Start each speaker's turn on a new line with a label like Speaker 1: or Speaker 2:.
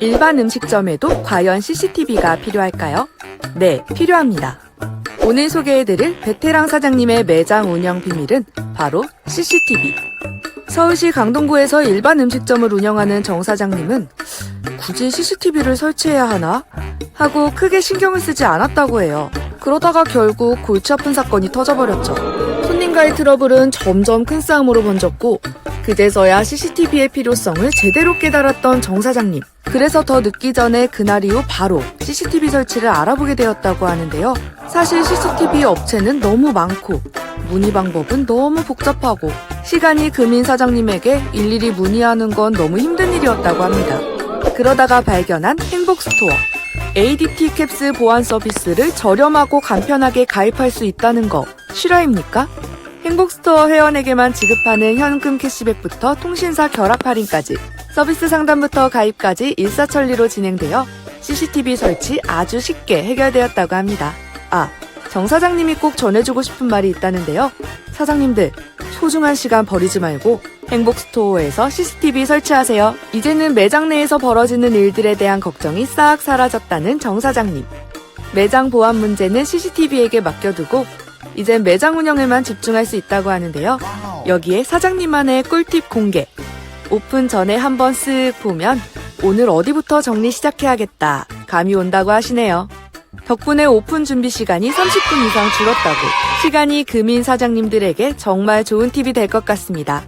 Speaker 1: 일반 음식점에도 과연 CCTV가 필요할까요? 네, 필요합니다. 오늘 소개해드릴 베테랑 사장님의 매장 운영 비밀은 바로 CCTV. 서울시 강동구에서 일반 음식점을 운영하는 정 사장님은 굳이 CCTV를 설치해야 하나? 하고 크게 신경을 쓰지 않았다고 해요. 그러다가 결국 골치 아픈 사건이 터져버렸죠. 손님과의 트러블은 점점 큰 싸움으로 번졌고 그제서야 CCTV의 필요성을 제대로 깨달았던 정 사장님. 그래서 더 늦기 전에 그날 이후 바로 CCTV 설치를 알아보게 되었다고 하는데요. 사실 CCTV 업체는 너무 많고 문의 방법은 너무 복잡하고 시간이 금인 사장님에게 일일이 문의하는 건 너무 힘든 일이었다고 합니다. 그러다가 발견한 행복 스토어. ADT 캡스 보안 서비스를 저렴하고 간편하게 가입할 수 있다는 거 실화입니까? 행복스토어 회원에게만 지급하는 현금 캐시백부터 통신사 결합 할인까지 서비스 상담부터 가입까지 일사천리로 진행되어 CCTV 설치 아주 쉽게 해결되었다고 합니다. 아, 정 사장님이 꼭 전해주고 싶은 말이 있다는데요. 사장님들, 소중한 시간 버리지 말고 행복스토어에서 CCTV 설치하세요. 이제는 매장 내에서 벌어지는 일들에 대한 걱정이 싹 사라졌다는 정 사장님. 매장 보안 문제는 CCTV에게 맡겨두고 이젠 매장 운영에만 집중할 수 있다고 하는데요. 여기에 사장님만의 꿀팁 공개. 오픈 전에 한번 쓱 보면 오늘 어디부터 정리 시작해야겠다. 감이 온다고 하시네요. 덕분에 오픈 준비 시간이 30분 이상 줄었다고. 시간이 금인 사장님들에게 정말 좋은 팁이 될 것 같습니다.